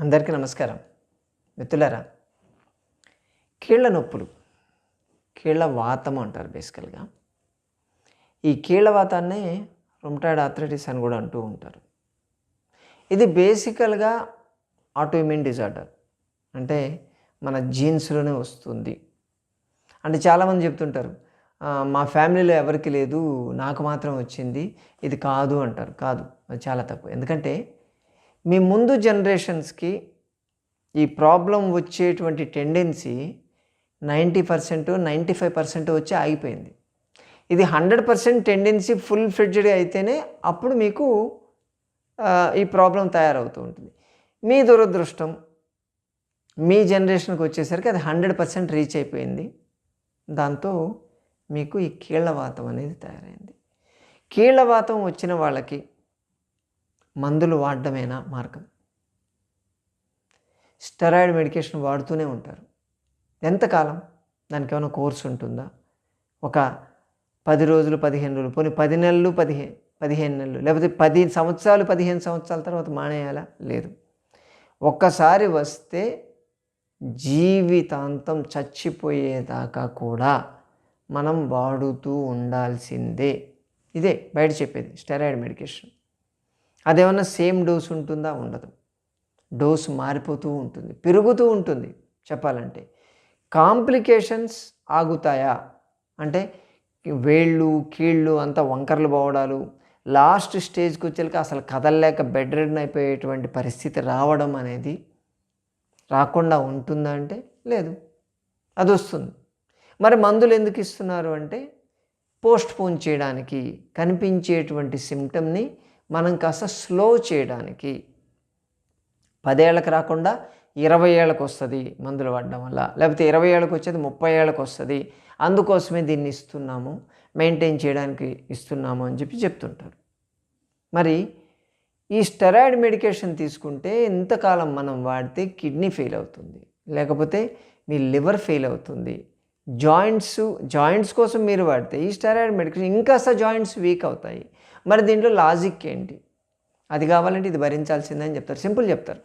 అందరికీ నమస్కారం. మిత్రులారా కీళ్ళ నొప్పులు కీళ్ళ వాతం అంటారు బేసికల్గా. ఈ కీళ్ళ వాతాన్ని రుమ్టాయిడ్ ఆథరైటిస్ అని కూడా అంటూ ఉంటారు. ఇది బేసికల్గా ఆటోఇమ్యూన్ డిజార్డర్ అంటే మన జీన్స్లోనే వస్తుంది. అంటే చాలామంది చెప్తుంటారు మా ఫ్యామిలీలో ఎవరికి లేదు నాకు మాత్రం వచ్చింది ఇది కాదు అంటారు. కాదు అది చాలా తప్పు. ఎందుకంటే మీ ముందు జనరేషన్స్కి ఈ ప్రాబ్లం వచ్చేటువంటి tendency ninety percent ninety five percent వచ్చి ఆగిపోయింది. ఇది hundred percent tendency full fledged అయితేనే అప్పుడు మీకు ఈ ప్రాబ్లం తయారవుతూ ఉంటుంది. మీ దురదృష్టం మీ జనరేషన్కి వచ్చేసరికి అది హండ్రెడ్ పర్సెంట్ రీచ్ అయిపోయింది. దాంతో మీకు ఈ కీళ్ళవాతం అనేది తయారైంది. కీళ్ళవాతం వచ్చిన వాళ్ళకి మందులు వాడడమేనా మార్గం? స్టెరాయిడ్ మెడికేషన్ వాడుతూనే ఉంటారు. ఎంతకాలం? దానికి ఏమైనా కోర్సు ఉంటుందా? ఒక పది రోజులు పదిహేను రోజులు పోనీ పది నెలలు పదిహేను పదిహేను నెలలు లేకపోతే పది సంవత్సరాలు పదిహేను సంవత్సరాల తర్వాత మానేయాలా? లేదు. ఒక్కసారి వస్తే జీవితాంతం చచ్చిపోయేదాకా కూడా మనం వాడుతూ ఉండాల్సిందే. ఇదే బయట చెప్పేది స్టెరాయిడ్ మెడికేషన్. అదేమన్నా సేమ్ డోస్ ఉంటుందా? ఉండదు. డోస్ మారిపోతూ ఉంటుంది. పెరుగుతూ ఉంటుంది చెప్పాలంటే. కాంప్లికేషన్స్ ఆగుతాయా? అంటే వేళ్ళు కీళ్ళు అంతా వంకరలు పోవడాలు లాస్ట్ స్టేజ్కి వచ్చేసరికి అసలు కదలలేక బెడ్ రెడ్ అయిపోయేటువంటి పరిస్థితి రావడం అనేది రాకుండా ఉంటుందా అంటే లేదు. అది వస్తుంది మరి మందులు ఎందుకు ఇస్తున్నారు అంటే పోస్ట్ పోన్ చేయడానికి కనిపించేటువంటి సిమ్టమ్ని మనం కాస్త స్లో చేయడానికి పదేళ్ళకి రాకుండా ఇరవై ఏళ్ళకు వస్తుంది మందులు వాడడం వల్ల. లేకపోతే ఇరవై ఏళ్ళకి వచ్చేది ముప్పై ఏళ్ళకి వస్తుంది. అందుకోసమే దీన్ని ఇస్తున్నాము మెయింటైన్ చేయడానికి ఇస్తున్నాము అని చెప్పి చెప్తుంటారు. మరి ఈ స్టెరాయిడ్ మెడికేషన్ తీసుకుంటే ఎంతకాలం మనం వాడితే కిడ్నీ ఫెయిల్ అవుతుంది. లేకపోతే మీ లివర్ ఫెయిల్ అవుతుంది. జాయింట్స్ జాయింట్స్ కోసం మీరు వాడితే ఈ స్టెరాయిడ్ మెడికేషన్ ఇంకాస్త జాయింట్స్ వీక్ అవుతాయి. మరి దీంట్లో లాజిక్ ఏంటి? అది కావాలంటే ఇది భరించాల్సిందే అని చెప్తారు. సింపుల్ చెప్తారు.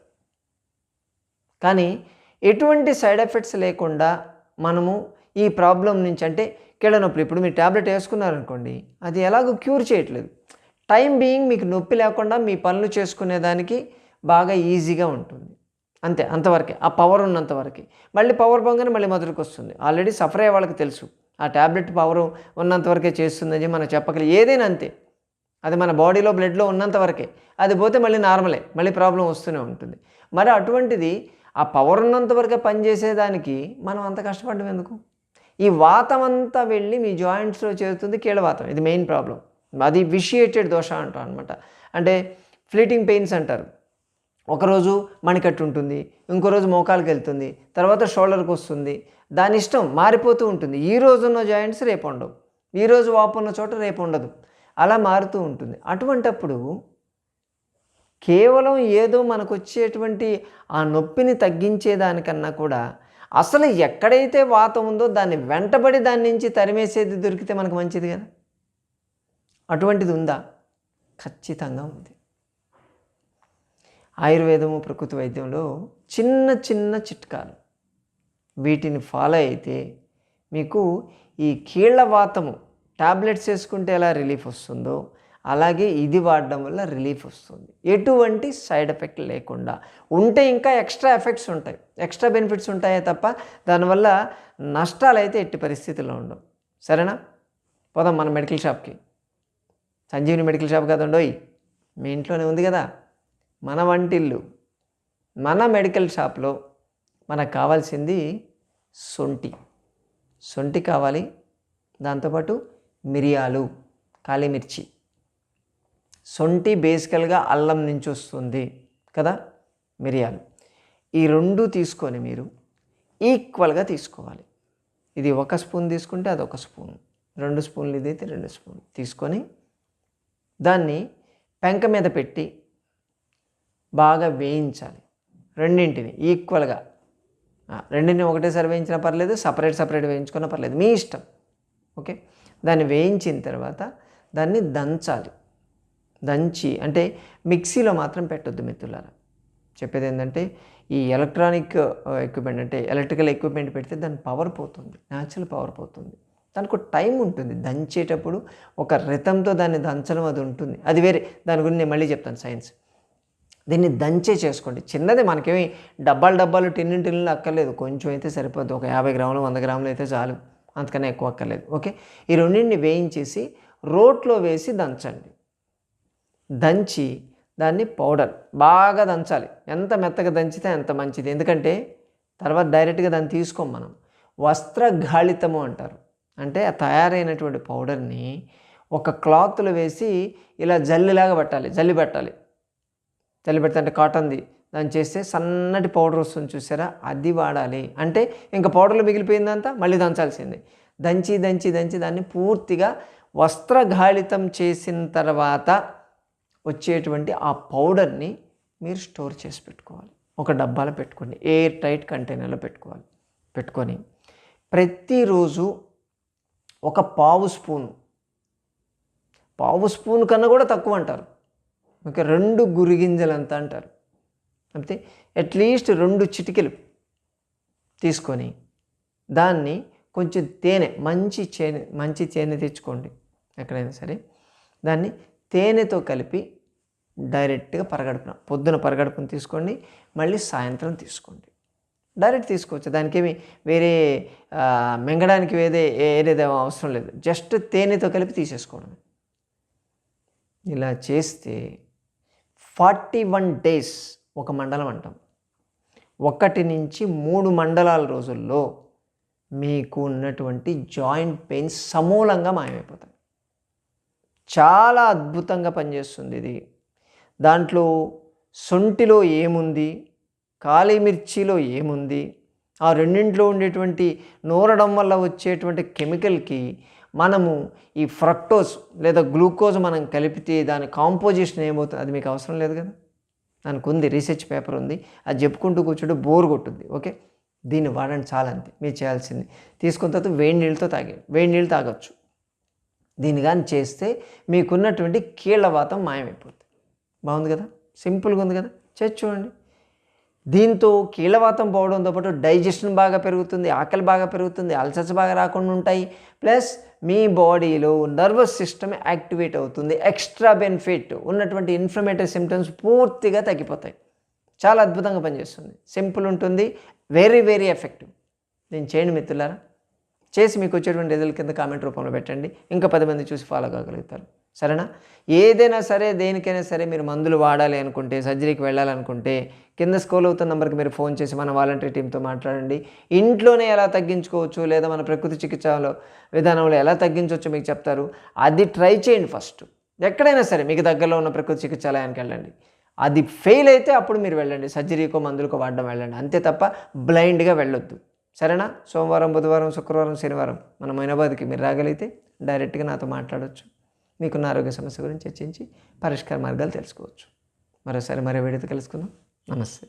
కానీ ఎటువంటి సైడ్ ఎఫెక్ట్స్ లేకుండా మనము ఈ ప్రాబ్లం నుంచి అంటే కీళ్ళ నొప్పులు ఇప్పుడు మీరు ట్యాబ్లెట్ వేసుకున్నారనుకోండి అది ఎలాగో క్యూర్ చేయట్లేదు. టైం బీయింగ్ మీకు నొప్పి లేకుండా మీ పనులు చేసుకునేదానికి బాగా ఈజీగా ఉంటుంది. అంతే అంతవరకే ఆ పవర్ ఉన్నంతవరకు మళ్ళీ పవర్ పోగానే మళ్ళీ మొదటికి వస్తుంది. ఆల్రెడీ సఫర్ అయ్యే వాళ్ళకి తెలుసు. ఆ ట్యాబ్లెట్ పవర్ ఉన్నంతవరకే చేస్తుందని మనం చెప్పగలి ఏదైనా అంతే. అది మన బాడీలో బ్లడ్లో ఉన్నంత వరకే. అది పోతే మళ్ళీ నార్మలే మళ్ళీ ప్రాబ్లం వస్తూనే ఉంటుంది. మరి అటువంటిది ఆ పవర్ ఉన్నంత వరకే పనిచేసేదానికి మనం అంత కష్టపడడం ఎందుకు? ఈ వాతం అంతా వెళ్ళి మీ జాయింట్స్లో చేరుతుంది కీళ్ళవాతం ఇది మెయిన్ ప్రాబ్లం. అది విషియేటెడ్ దోష అంటాం అనమాట అంటే ఫ్లీటింగ్ పెయిన్స్ అంటారు. ఒకరోజు మణికట్టు ఉంటుంది ఇంకో రోజు మోకాలకు వెళ్తుంది తర్వాత షోల్డర్కి వస్తుంది. దాని ఇష్టం మారిపోతూ ఉంటుంది. ఈ రోజున్న జాయింట్స్ రేపు ఉండవు. ఈ రోజు వాపు ఉన్న చోట రేపు ఉండదు. అలా మారుతూ ఉంటుంది. అటువంటప్పుడు కేవలం ఏదో మనకు వచ్చేటువంటి ఆ నొప్పిని తగ్గించేదానికన్నా కూడా అసలు ఎక్కడైతే వాతం ఉందో దాన్ని వెంటబడి దాని నుంచి తరిమేసేది దొరికితే మనకు మంచిది కదా? అటువంటిది ఉందా? ఖచ్చితంగా ఉంది. ఆయుర్వేదము ప్రకృతి వైద్యంలో చిన్న చిన్న చిట్కాలు. వీటిని ఫాలో అయితే మీకు ఈ కీళ్ళ వాతము టాబ్లెట్స్ వేసుకుంటే ఎలా రిలీఫ్ వస్తుందో అలాగే ఇది వాడడం వల్ల రిలీఫ్ వస్తుంది. ఎటువంటి సైడ్ ఎఫెక్ట్ లేకుండా. ఉంటే ఇంకా ఎక్స్ట్రా ఎఫెక్ట్స్ ఉంటాయి. ఎక్స్ట్రా బెనిఫిట్స్ ఉంటాయే తప్ప దానివల్ల నష్టాలు అయితే ఎట్టి పరిస్థితుల్లో ఉండవు. సరేనా? పోదాం మన మెడికల్ షాప్కి. సంజీవిని మెడికల్ షాప్ కదండోయ్ మీ ఇంట్లోనే ఉంది కదా. మన వంటిల్లు. మన మెడికల్ షాప్లో మనకు కావాల్సింది సొంటి. సొంటి కావాలి. దాంతోపాటు మిరియాలు కాళీమిర్చి సొంటి బేసికల్గా అల్లం నుంచి వస్తుంది కదా మిరియాలు. ఈ రెండు తీసుకొని మీరు ఈక్వల్గా తీసుకోవాలి. ఇది ఒక స్పూన్ తీసుకుంటే అది ఒక స్పూన్. రెండు స్పూన్లు ఇదైతే రెండు స్పూన్. తీసుకొని దాన్ని పెంక మీద పెట్టి బాగా వేయించాలి. రెండింటిని ఈక్వల్గా. రెండింటిని ఒకటేసారి వేయించినా పర్లేదు సపరేట్ సపరేట్ వేయించుకున్నా పర్లేదు. మీ ఇష్టం. ఓకే? దాన్ని వేయించిన తర్వాత దాన్ని దంచాలి. దంచి అంటే మిక్సీలో మాత్రం పెట్టొద్దు మిత్రులారా. చెప్పేది ఏంటంటే ఈ ఎలక్ట్రానిక్ ఎక్విప్మెంట్ అంటే ఎలక్ట్రికల్ ఎక్విప్మెంట్ పెడితే దాని పవర్ పోతుంది న్యాచురల్ పవర్ పోతుంది. దానికి ఒక టైం ఉంటుంది. దంచేటప్పుడు ఒక రితంతో దాన్ని దంచడం అది ఉంటుంది. అది వేరే దాని గురించి నేను మళ్ళీ చెప్తాను సైన్స్ దీన్ని దంచే చేసుకోండి. చిన్నది మనకేమి డబ్బాలు డబ్బాలు టిన్ను టిన్నులు అక్కర్లేదు. కొంచెం అయితే సరిపోద్ది. ఒక యాభై గ్రాములు వంద గ్రాములు అయితే చాలు. అంతకన్నా ఎక్కువ అక్కర్లేదు. ఓకే? ఈ రెండింటిని వేయించేసి రోట్లో వేసి దంచండి. దంచి దాన్ని పౌడర్. బాగా దంచాలి. ఎంత మెత్తగా దంచితే అంత మంచిది. ఎందుకంటే తర్వాత డైరెక్ట్గా దాన్ని తీసుకోం మనం. వస్త్రగాళితము అంటారు. అంటే ఆ తయారైనటువంటి పౌడర్ని ఒక క్లాత్లో వేసి ఇలా జల్లిలాగా పట్టాలి. జల్లి పెట్టాలి. జల్లి పెడితే అంటే కాటన్ది. దాన్ని చేస్తే సన్నటి పౌడర్ వస్తుంది చూసారా? అది వాడాలి. అంటే ఇంకా పౌడర్లో మిగిలిపోయిందంతా మళ్ళీ దంచాల్సిందే. దంచి దంచి దంచి దాన్ని పూర్తిగా వస్త్రగాళితం చేసిన తర్వాత వచ్చేటువంటి ఆ పౌడర్ని మీరు స్టోర్ చేసి పెట్టుకోవాలి. ఒక డబ్బాలో పెట్టుకోండి ఎయిర్ టైట్ కంటైనర్లో పెట్టుకోవాలి. పెట్టుకొని ప్రతిరోజు ఒక పావు స్పూను పావు స్పూన్ కన్నా కూడా తక్కువ అంటారు. ఇంకా రెండు గురిగింజలంతా అంటారు. అంతే. అట్లీస్ట్ రెండు చిటికెలు తీసుకొని దాన్ని కొంచెం తేనె మంచి చేనె మంచి తేనె తెచ్చుకోండి ఎక్కడైనా సరే. దాన్ని తేనెతో కలిపి డైరెక్ట్గా పరగడుపున పొద్దున పరగడుపున తీసుకోండి మళ్ళీ సాయంత్రం తీసుకోండి. డైరెక్ట్ తీసుకోవచ్చు. దానికి వేరే మింగడానికి వేరే ఏదేదో అవసరం లేదు. జస్ట్ తేనెతో కలిపి తీసేసుకోవడం ఇలా చేస్తే ఫార్టీ వన్ డేస్ ఒక మండలం అంటాం. ఒకటి నుంచి మూడు మండలాల రోజుల్లో మీకు ఉన్నటువంటి జాయింట్ పెయిన్స్ సమూలంగా మాయమైపోతాయి. చాలా అద్భుతంగా పనిచేస్తుంది ఇది. దాంట్లో సొంటిలో ఏముంది? కాలిమిర్చిలో ఏముంది? ఆ రెండింటిలో ఉండేటువంటి నూరడం వల్ల వచ్చేటువంటి కెమికల్కి మనము ఈ ఫ్రక్టోస్ లేదా గ్లూకోజ్ మనం కలిపితే దాని కాంపోజిషన్ ఏమవుతుంది? అది మీకు అవసరం లేదు కదా? దానికి ఉంది రీసెర్చ్ పేపర్ ఉంది. అది చెప్పుకుంటూ కూర్చుంటే బోర్ కొట్టుద్ది ఓకే దీన్ని వాడండి చాలా మీరు చేయాల్సింది. తీసుకున్న తర్వాత వేడి నీళ్ళతో తాగే వేడి నీళ్ళు తాగొచ్చు. దీన్ని కానీ చేస్తే మీకున్నటువంటి కీళ్ళవాతం మాయమైపోతుంది బాగుంది కదా? సింపుల్గా ఉంది కదా? చేసి చూడండి. దీంతో కీళ్ళవాతం పోవడంతో పాటు డైజెషన్ బాగా పెరుగుతుంది ఆకలి బాగా పెరుగుతుంది అల్సర్స్ బాగా రాకుండా ఉంటాయి. ప్లస్ మీ బాడీలో నర్వస్ సిస్టమ్ యాక్టివేట్ అవుతుంది. ఎక్స్ట్రా బెనిఫిట్ ఉన్నటువంటి ఇన్ఫ్లమేటరీ సిమ్టమ్స్ పూర్తిగా తగ్గిపోతాయి. చాలా అద్భుతంగా పనిచేస్తుంది. సింపుల్ ఉంటుంది వెరీ వెరీ ఎఫెక్టివ్. నేను చేయండి మిత్రులారా. చేసి మీకు వచ్చేటువంటి రిజల్ట్ కింద కామెంట్ రూపంలో పెట్టండి. ఇంకా పది మంది చూసి ఫాలో కాగలుగుతారు. సరేనా? ఏదైనా సరే దేనికైనా సరే మీరు మందులు వాడాలి అనుకుంటే సర్జరీకి వెళ్ళాలనుకుంటే కింద స్కోల్ అవుతున్న నెంబర్కి మీరు ఫోన్ చేసి మన వాలంటరీ టీంతో మాట్లాడండి. ఇంట్లోనే ఎలా తగ్గించుకోవచ్చు లేదా మన ప్రకృతి చికిత్సలో విధానంలో ఎలా తగ్గించవచ్చు మీకు చెప్తారు. అది ట్రై చేయండి ఫస్ట్. ఎక్కడైనా సరే మీకు దగ్గరలో ఉన్న ప్రకృతి చికిత్సాలయానికి వెళ్ళండి. అది ఫెయిల్ అయితే అప్పుడు మీరు వెళ్ళండి. సర్జరీకో మందులకో వాడడం వెళ్ళండి. అంతే తప్ప బ్లైండ్గా వెళ్ళొద్దు. సరేనా? సోమవారం బుధవారం శుక్రవారం శనివారం మన మైనాబాద్కి మీరు రాగలిగితే డైరెక్ట్గా నాతో మాట్లాడవచ్చు మీకున్న ఆరోగ్య సమస్య గురించి చర్చించి పరిష్కార మార్గాలు తెలుసుకోవచ్చు. మరోసారి మరో వీడియోతో కలుసుకుందాం. నమస్తే.